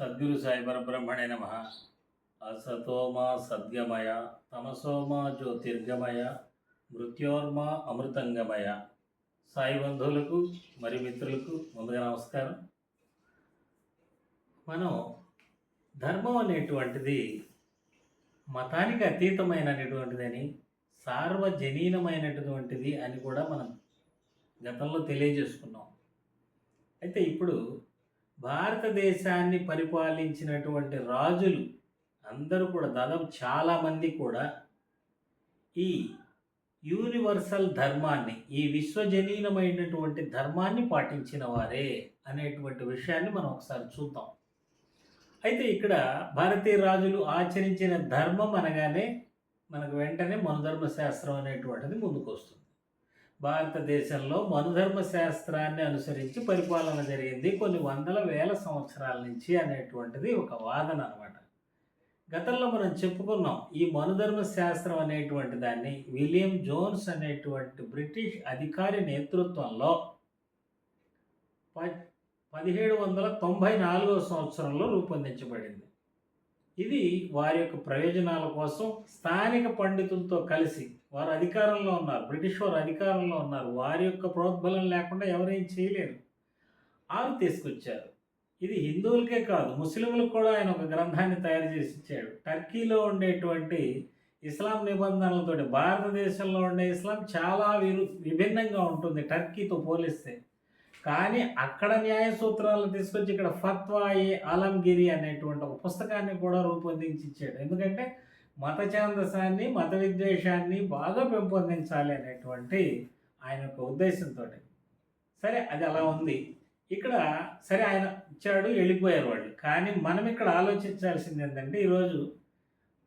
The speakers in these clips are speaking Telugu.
సద్గురు సాయి పరబ్రహ్మణే నమ. అసతోమ సద్గమయ తమసోమ జ్యోతిర్గమయ మృత్యోర్మ అమృతంగమయ. సాయి బంధువులకు మరి మిత్రులకు ముందుగా నమస్కారం. మనం ధర్మం అనేటువంటిది మతానికి అతీతమైనటువంటిదని సార్వజనీనమైనటువంటిది అని కూడా మనం గతంలో తెలియజేసుకున్నాం. అయితే ఇప్పుడు భారతదేశాన్ని పరిపాలించినటువంటి రాజులు అందరూ కూడా దాదాపు చాలామంది కూడా ఈ యూనివర్సల్ ధర్మాన్ని ఈ విశ్వజనీనమైనటువంటి ధర్మాన్ని పాటించిన వారే అనేటువంటి విషయాన్ని మనం ఒకసారి చూద్దాం. అయితే ఇక్కడ భారతీయ రాజులు ఆచరించిన ధర్మం అనగానే మనకు వెంటనే మనధర్మ శాస్త్రం అనేటువంటిది ముందుకు వస్తుంది భారతదేశంలో మనుధర్మ శాస్త్రాన్ని అనుసరించి పరిపాలన జరిగింది కొన్ని వందల వేల సంవత్సరాల నుంచి అనేటువంటిది ఒక వాదన అనమాట గతంలో మనం చెప్పుకున్నాం ఈ మనుధర్మ శాస్త్రం అనేటువంటి దాన్ని విలియం జోన్స్ అనేటువంటి బ్రిటిష్ అధికారి నేతృత్వంలో ప పదిహేడు వందల తొంభై నాలుగవ సంవత్సరంలో రూపొందించబడింది. ఇది వారి యొక్క ప్రయోజనాల కోసం స్థానిక పండితులతో కలిసి వారు అధికారంలో ఉన్నారు. బ్రిటిష్ వారు అధికారంలో ఉన్నారు. వారి యొక్క ప్రోద్బలం లేకుండా ఎవరేం చేయలేరు. ఆరు తీసుకొచ్చారు. ఇది హిందువులకే కాదు ముస్లింలకు కూడా ఆయన ఒక గ్రంథాన్ని తయారు చేసి ఇచ్చాడు. టర్కీలో ఉండేటువంటి ఇస్లాం నిబంధనలతోటి భారతదేశంలో ఉండే ఇస్లాం చాలా విరు విభిన్నంగా ఉంటుంది టర్కీతో పోలిస్తే. కానీ అక్కడ న్యాయ సూత్రాలను తీసుకొచ్చి ఇక్కడ ఫత్వా ఏ ఆలంగిరి అనేటువంటి ఒక పుస్తకాన్ని కూడా రూపొందించి ఇచ్చాడు. ఎందుకంటే మత ఛాందసాన్ని మత విద్వేషాన్ని బాగా పెంపొందించాలి అనేటువంటి ఆయన యొక్క ఉద్దేశంతో సరే అది అలా ఉంది. ఇక్కడ సరే ఆయన ఇచ్చాడు వెళ్ళిపోయారు వాళ్ళు. కానీ మనం ఇక్కడ ఆలోచించాల్సింది ఏంటంటే ఈరోజు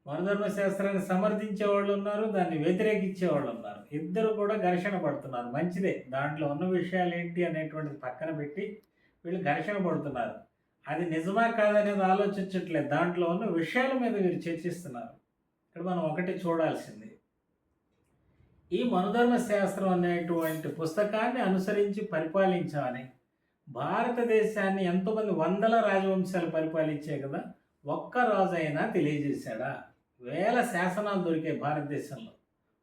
మనధర్మ శాస్త్రాన్ని సమర్థించే వాళ్ళు ఉన్నారు దాన్ని వ్యతిరేకించే వాళ్ళు ఉన్నారు. ఇద్దరు కూడా ఘర్షణ పడుతున్నారు. మంచిదే. దాంట్లో ఉన్న విషయాలు ఏంటి అనేటువంటిది పక్కన పెట్టి వీళ్ళు ఘర్షణ పడుతున్నారు. అది నిజమా కాదనేది ఆలోచించట్లేదు. దాంట్లో ఉన్న విషయాల మీద వీరు చర్చిస్తున్నారు. ఇక్కడ మనం ఒకటి చూడాల్సింది. ఈ మనుధర్మ శాస్త్రం అనేటువంటి పుస్తకాన్ని అనుసరించి పరిపాలించాలని భారతదేశాన్ని ఎంతోమంది వందల రాజవంశాలు పరిపాలించే కదా ఒక్క రాజు అయినా తెలియజేశాడా? వేల శాసనాలు దొరికాయి భారతదేశంలో.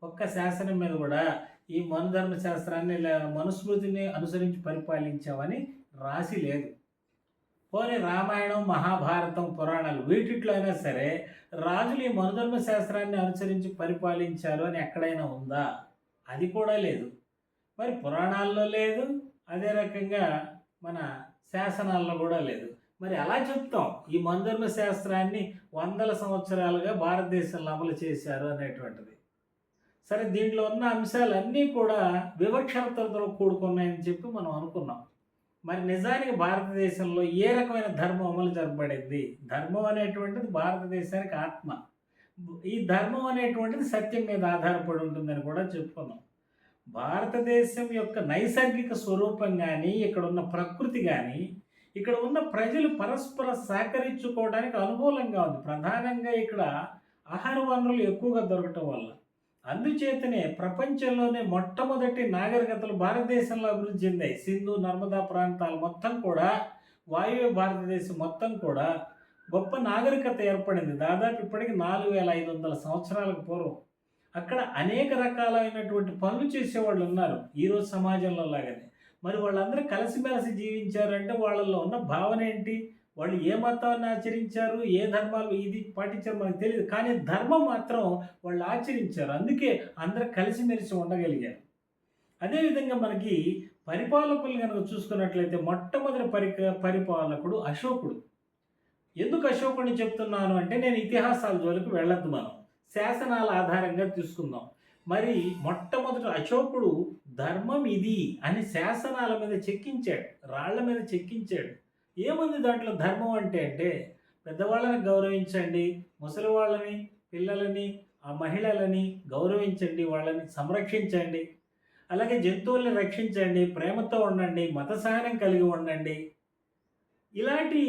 ఒక్క శాసనం మీద కూడా ఈ మనుధర్మ శాస్త్రాన్ని ఇలా మనుస్మృతిని అనుసరించి పరిపాలించామని రాసి లేదు. పోనీ రామాయణం మహాభారతం పురాణాలు వీటిట్లో అయినా సరే రాజులు ఈ మనుధర్మ శాస్త్రాన్ని అనుసరించి పరిపాలించారు అని ఎక్కడైనా ఉందా? అది కూడా లేదు. మరి పురాణాల్లో లేదు అదే రకంగా మన శాసనాల్లో కూడా లేదు. మరి ఎలా చెప్తాం ఈ మనుధర్మ శాస్త్రాన్ని వందల సంవత్సరాలుగా భారతదేశంలో అమలు చేశారు అనేటువంటిది. సరే దీంట్లో ఉన్న అంశాలన్నీ కూడా వివక్షతలతో కూడుకున్నాయని చెప్పి మనం అనుకున్నాం. మరి నిజానికి భారతదేశంలో ఏ రకమైన ధర్మం అమలు జరపబడింది? ధర్మం అనేటువంటిది భారతదేశానికి ఆత్మ. ఈ ధర్మం అనేటువంటిది సత్యం మీద ఆధారపడి ఉంటుందని కూడా చెప్పుకున్నాం. భారతదేశం యొక్క నైసర్గిక స్వరూపం కానీ ఇక్కడ ఉన్న ప్రకృతి కానీ ఇక్కడ ఉన్న ప్రజలు పరస్పర సహకరించుకోవడానికి అనుకూలంగా ఉంది. ప్రధానంగా ఇక్కడ ఆహార వనరులు ఎక్కువగా దొరకటం వల్ల. అందుచేతనే ప్రపంచంలోనే మొట్టమొదటి నాగరికతలు భారతదేశంలో అభివృద్ధి చెందాయి. సింధు నర్మదా ప్రాంతాలు మొత్తం కూడా వాయువ్య భారతదేశం మొత్తం కూడా గొప్ప నాగరికత ఏర్పడింది. దాదాపు ఇప్పటికి నాలుగు వేల ఐదు వందల సంవత్సరాలకు పూర్వం. అక్కడ అనేక రకాలైనటువంటి పనులు చేసేవాళ్ళు ఉన్నారు. ఈరోజు సమాజంలో లాగానే. మరి వాళ్ళందరూ కలిసిమెలిసి జీవించారంటే వాళ్ళల్లో ఉన్న భావన ఏంటి? వాళ్ళు ఏ మతాన్ని ఆచరించారు ఏ ధర్మాలు ఇది పాటించారు మనకు తెలియదు. కానీ ధర్మం మాత్రం వాళ్ళు ఆచరించారు. అందుకే అందరు కలిసిమెలిసి ఉండగలిగారు. అదేవిధంగా మనకి పరిపాలకులు కనుక చూసుకున్నట్లయితే మొట్టమొదటి పరిక పరిపాలకుడు అశోకుడు. ఎందుకు అశోకుడిని చెప్తున్నాను అంటే నేను ఇతిహాసాల జోలికి వెళ్ళొద్దు మనం. శాసనాల ఆధారంగా తీసుకుందాం మరి మొట్టమొదటి అశోకుడు ధర్మం ఇది అని శాసనాల మీద చెక్కించాడు రాళ్ళ మీద చెక్కించాడు. ఏముంది దాంట్లో ధర్మం అంటే అంటే పెద్దవాళ్ళని గౌరవించండి ముసలి వాళ్ళని పిల్లలని ఆ మహిళలని గౌరవించండి వాళ్ళని సంరక్షించండి. అలాగే జంతువుల్ని రక్షించండి ప్రేమతో ఉండండి మత సహనం కలిగి ఉండండి. ఇలాంటి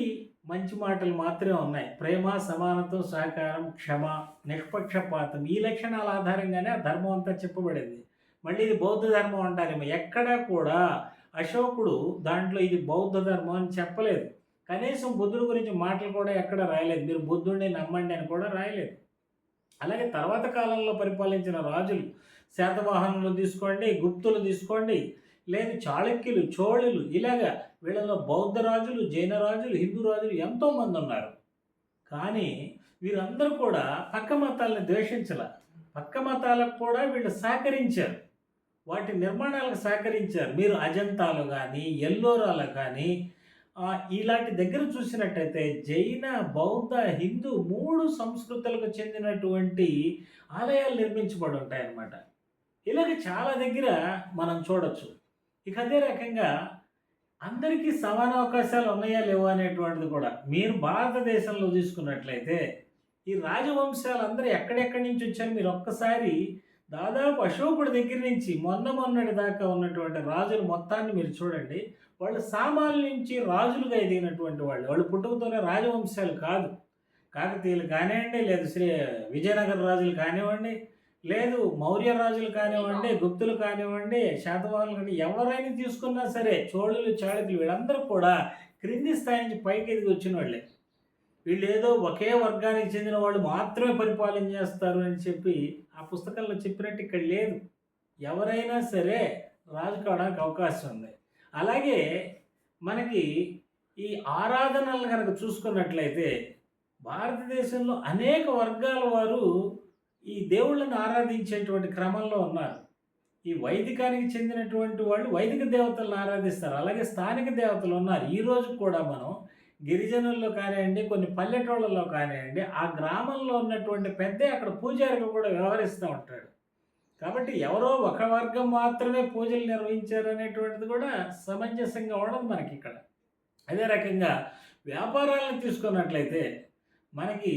మంచి మాటలు మాత్రమే ఉన్నాయి. ప్రేమ సమానత్వం సహకారం క్షమ నిష్పక్షపాతం ఈ లక్షణాల ఆధారంగానే ఆ ధర్మం అంతా చెప్పబడింది. మళ్ళీ ఇది బౌద్ధ ధర్మం అంటారేమో. ఎక్కడా కూడా అశోకుడు దాంట్లో ఇది బౌద్ధ ధర్మం అని చెప్పలేదు. కనీసం బుద్ధుడి గురించి మాటలు కూడా ఎక్కడ రాయలేదు. మీరు బుద్ధుడిని నమ్మండి అని కూడా రాయలేదు. అలాగే తర్వాత కాలంలో పరిపాలించిన రాజులు శాతవాహనులు తీసుకోండి గుప్తులు తీసుకోండి లేదు చాళుక్యులు చోళులు ఇలాగా వీళ్ళలో బౌద్ధ రాజులు జైన రాజులు హిందూ రాజులు ఎంతోమంది ఉన్నారు. కానీ వీరందరూ కూడా పక్క మతాలను ద్వేషించాల. పక్క మతాలకు కూడా వీళ్ళు సహకరించారు. వాటి నిర్మాణాలకు సహకరించారు. మీరు అజంతాలు కానీ ఎల్లోరాలు కానీ ఇలాంటి దగ్గర చూసినట్టయితే జైన బౌద్ధ హిందూ మూడు సంస్కృతులకు చెందినటువంటి ఆలయాలు నిర్మించబడి ఉంటాయి అన్నమాట ఇలాగ చాలా దగ్గర మనం చూడొచ్చు. ఇక అదే రకంగా అందరికీ సమాన అవకాశాలు ఉన్నాయా లేవా అనేటువంటిది కూడా. మీరు భారతదేశంలో తీసుకున్నట్లయితే ఈ రాజవంశాలు అందరూ ఎక్కడెక్కడి నుంచి వచ్చారు మీరు ఒక్కసారి దాదాపు అశోకుడి దగ్గర నుంచి మొన్న మొన్నటి దాకా ఉన్నటువంటి రాజులు మొత్తాన్ని మీరు చూడండి. వాళ్ళు సామాన్య నుంచి రాజులుగా ఎదిగినటువంటి వాళ్ళు. వాళ్ళు పుట్టుకతోనే రాజవంశాలు కాదు. కాకతీయులు కానివ్వండి లేదు శ్రీ విజయనగర రాజులు కానివ్వండి లేదు మౌర్య రాజులు కానివ్వండి గుప్తులు కానివ్వండి శాతవాహనులు కానీ ఎవరైనా తీసుకున్నా సరే చోళులు చాళుకులు వీళ్ళందరూ కూడా క్రింది స్థాయి నుంచి పైకి ఎదిగి వచ్చిన వాళ్ళే. వీళ్ళు ఏదో ఒకే వర్గానికి చెందిన వాళ్ళు మాత్రమే పరిపాలన చేస్తారు అని చెప్పి ఆ పుస్తకంలో చెప్పినట్టు ఇక్కడ లేదు. ఎవరైనా సరే రాజుకోవడానికి అవకాశం ఉంది. అలాగే మనకి ఈ ఆరాధనలు కనుక చూసుకున్నట్లయితే భారతదేశంలో అనేక వర్గాల వారు ఈ దేవుళ్ళని ఆరాధించేటువంటి క్రమంలో ఉన్నారు. ఈ వైదికానికి చెందినటువంటి వాళ్ళు వైదిక దేవతలను ఆరాధిస్తారు. అలాగే స్థానిక దేవతలు ఉన్నారు. ఈరోజు కూడా మనం గిరిజనుల్లో కానివ్వండి కొన్ని పల్లెటూళ్ళలో కానివ్వండి ఆ గ్రామంలో ఉన్నటువంటి పెద్ద అక్కడ పూజారిగా కూడా వ్యవహరిస్తూ ఉంటాడు. కాబట్టి ఎవరో ఒక వర్గం మాత్రమే పూజలు నిర్వహించారు అనేటువంటిది కూడా సమంజసంగా ఉండదు మనకి ఇక్కడ. అదే రకంగా వ్యాపారాలను తీసుకున్నట్లయితే మనకి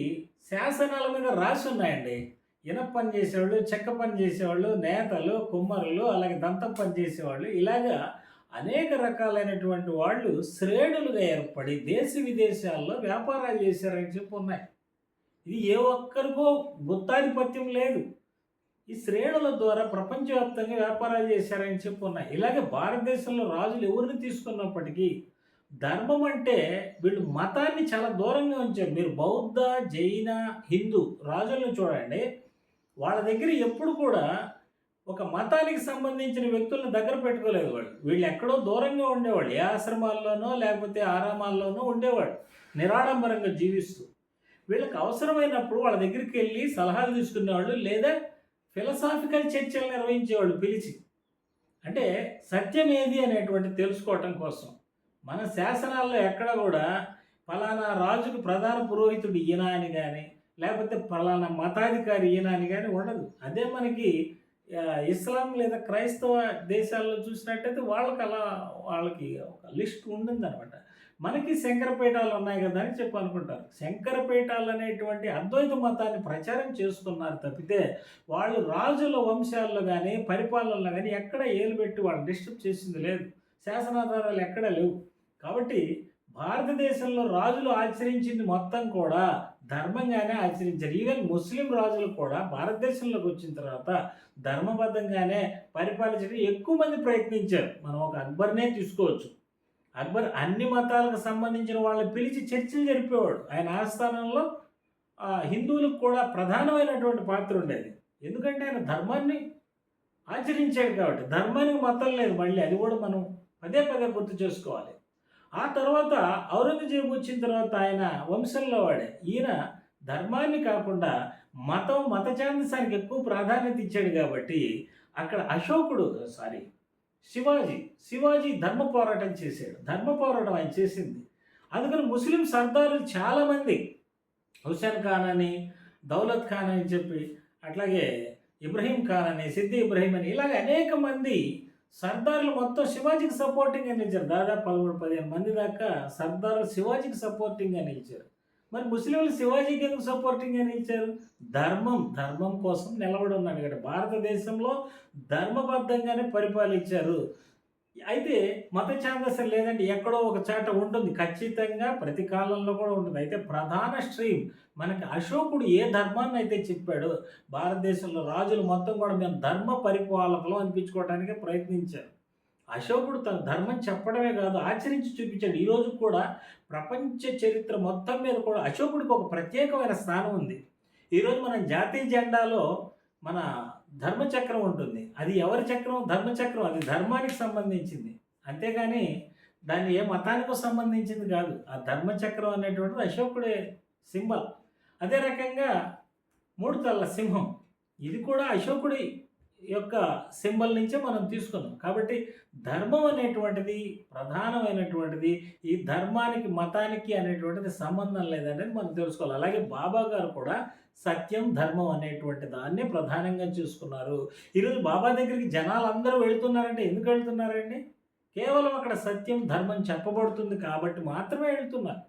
శాసనాల మీద రాసి ఉన్నాయండి. ఇనప పని చేసేవాళ్ళు చెక్క పని చేసేవాళ్ళు నేతలు కుమ్మరులు అలాగే దంతం పని చేసేవాళ్ళు ఇలాగా అనేక రకాలైనటువంటి వాళ్ళు శ్రేణులుగా ఏర్పడి దేశ విదేశాల్లో వ్యాపారాలు చేశారని చెప్పి ఉన్నాయి ఇది ఏ ఒక్కరికో గుత్తాధిపత్యం లేదు. ఈ శ్రేణుల ద్వారా ప్రపంచవ్యాప్తంగా వ్యాపారాలు చేశారని చెప్పి ఉన్నాయి ఇలాగే భారతదేశంలో రాజులు ఎవరిని తీసుకున్నప్పటికీ ధర్మం అంటే వీళ్ళు మతాన్ని చాలా దూరంగా ఉంచారు. మీరు బౌద్ధ జైన హిందూ రాజులను చూడండి. వాళ్ళ దగ్గర ఎప్పుడు కూడా ఒక మతానికి సంబంధించిన వ్యక్తులను దగ్గర పెట్టుకోలేదు వాళ్ళు వీళ్ళు ఎక్కడో దూరంగా ఉండేవాళ్ళు. ఏ ఆశ్రమాల్లోనో లేకపోతే ఆరామాల్లోనో ఉండేవాళ్ళు. నిరాడంబరంగా జీవిస్తూ. వీళ్ళకి అవసరమైనప్పుడు వాళ్ళ దగ్గరికి వెళ్ళి సలహాలు తీసుకునేవాళ్ళు లేదా ఫిలసాఫికల్ చర్చలు నిర్వహించేవాళ్ళు పిలిచి. అంటే సత్యం ఏది అనేటువంటి తెలుసుకోవటం కోసం. మన శాసనాల్లో ఎక్కడ కూడా ఫలానా రాజుకు ప్రధాన పురోహితుడు ఈయన అని కానీ లేకపోతే ఫలానా మతాధికారి ఈయన అని కానీ ఉండదు. అదే మనకి ఇస్లాం లేదా క్రైస్తవ దేశాల్లో చూసినట్టయితే వాళ్ళకి అలా వాళ్ళకి ఒక లిస్ట్ ఉండింది అనమాట మనకి శంకరపీఠాలు ఉన్నాయి కదా అని చెప్పి అనుకుంటారు. శంకరపీఠాలు అనేటువంటి అద్వైత మతాన్ని ప్రచారం చేసుకున్నారు తప్పితే వాళ్ళు రాజుల వంశాల్లో కానీ పరిపాలనలో కానీ ఎక్కడ ఏలు పెట్టి వాళ్ళు డిస్టర్బ్ చేసింది లేదు. శాసనాధారాలు ఎక్కడ లేవు. కాబట్టి భారతదేశంలో రాజులు ఆచరించింది మొత్తం కూడా ధర్మంగానే ఆచరించారు. ఈవెన్ ముస్లిం రాజులు కూడా భారతదేశంలోకి వచ్చిన తర్వాత ధర్మబద్ధంగానే పరిపాలించడం ఎక్కువ మంది ప్రయత్నించారు. మనం ఒక అక్బర్నే తీసుకోవచ్చు. అక్బర్ అన్ని మతాలకు సంబంధించిన వాళ్ళని పిలిచి చర్చలు జరిపేవాడు. ఆయన ఆస్థానంలో హిందువులకు కూడా ప్రధానమైనటువంటి పాత్ర ఉండేది. ఎందుకంటే ఆయన ధర్మాన్ని ఆచరించాడు కాబట్టి. ధర్మానికి మతం లేదు. మళ్ళీ అది కూడా మనం పదే పదే గుర్తు చేసుకోవాలి. ఆ తర్వాత ఔరంగజేబు వచ్చిన తర్వాత ఆయన వంశంలో వాడే. ఈయన ధర్మాన్ని కాకుండా మతం మత ఛాందసానికి ఎక్కువ ప్రాధాన్యత ఇచ్చాడు కాబట్టి అక్కడ అశోకుడు సారీ శివాజీ శివాజీ ధర్మ పోరాటం చేశాడు. ధర్మ పోరాటం ఆయన చేసింది. అందుకని ముస్లిం సర్దారులు చాలామంది హుసేన్ ఖాన్ అని దౌలత్ ఖాన్ అని చెప్పి అట్లాగే ఇబ్రహీం ఖాన్ అని సిద్ది ఇబ్రహీం అని ఇలాగ అనేక మంది సర్దార్లు మొత్తం శివాజీకి సపోర్టింగ్ అని నిలిచారు. దాదాపు పదమూడు పదిహేను మంది దాకా సర్దార్లు శివాజీకి సపోర్టింగ్ అని నిలిచారు. మరి ముస్లింలు శివాజీకి ఎందుకు సపోర్టింగ్ అని నిలిచారు? ధర్మం ధర్మం కోసం నిలబడి ఉన్నాడు ఇక్కడ భారతదేశంలో ధర్మబద్ధంగానే పరిపాలించారు. అయితే మత ఛాందసం లేదంటే ఎక్కడో ఒక చాట ఉంటుంది. ఖచ్చితంగా ప్రతి కాలంలో కూడా ఉంటుంది. అయితే ప్రధాన స్ట్రీమ్ మనకి అశోకుడు ఏ ధర్మాన్ని అయితే చెప్పాడో భారతదేశంలో రాజులు మొత్తం కూడా మేము ధర్మ పరిపాలకులు అనిపించుకోవడానికి ప్రయత్నించారు. అశోకుడు తన ధర్మం చెప్పడమే కాదు ఆచరించి చూపించాడు. ఈరోజు కూడా ప్రపంచ చరిత్ర మొత్తం మీద కూడా అశోకుడికి ఒక ప్రత్యేకమైన స్థానం ఉంది. ఈరోజు మన జాతీయ జెండాలో మన ధర్మచక్రం ఉంటుంది. అది ఎవరి చక్రం? ధర్మచక్రం. అది ధర్మానికి సంబంధించింది. అంతేగాని దాన్ని ఏ మతానికో సంబంధించింది కాదు. ఆ ధర్మచక్రం అనేటువంటిది అశోకుడే సింబల్. అదే రకంగా మూడు తల్ల సింహం. ఇది కూడా అశోకుడి యొక్క సింబల్ నుంచే మనం తీసుకున్నాం. కాబట్టి ధర్మం అనేటువంటిది ప్రధానమైనటువంటిది ఈ ధర్మానికి మతానికి అనేటువంటిది సంబంధం లేదనేది మనం తెలుసుకోవాలి. అలాగే బాబా గారు కూడా సత్యం ధర్మం అనేటువంటి దాన్ని ప్రధానంగా చూసుకున్నారు. ఈరోజు బాబా దగ్గరికి జనాలు అందరూ వెళుతున్నారంటే ఎందుకు వెళ్తున్నారండి? కేవలం అక్కడ సత్యం ధర్మం చెప్పబడుతుంది కాబట్టి మాత్రమే వెళ్తున్నారు.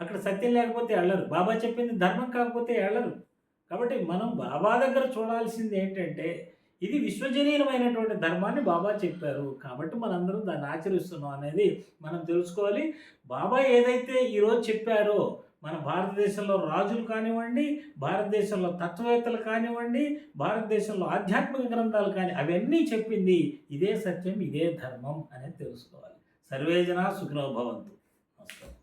అక్కడ సత్యం లేకపోతే వెళ్ళరు. బాబా చెప్పింది ధర్మం కాకపోతే వెళ్ళరు. కాబట్టి మనం బాబా దగ్గర చూడాల్సింది ఏంటంటే ఇది విశ్వజనీయమైనటువంటి ధర్మాన్ని బాబా చెప్పారు. కాబట్టి మనందరం దాన్ని ఆచరిస్తున్నాం అనేది మనం తెలుసుకోవాలి. బాబా ఏదైతే ఈరోజు చెప్పారో మన భారతదేశంలో రాజులు కానివ్వండి భారతదేశంలో తత్వవేత్తలు కానివ్వండి భారతదేశంలో ఆధ్యాత్మిక గ్రంథాలు కానీ అవన్నీ చెప్పింది ఇదే సత్యం ఇదే ధర్మం అనేది తెలుసుకోవాలి. సర్వేజన సుఖినోభవంతు నమస్కారం.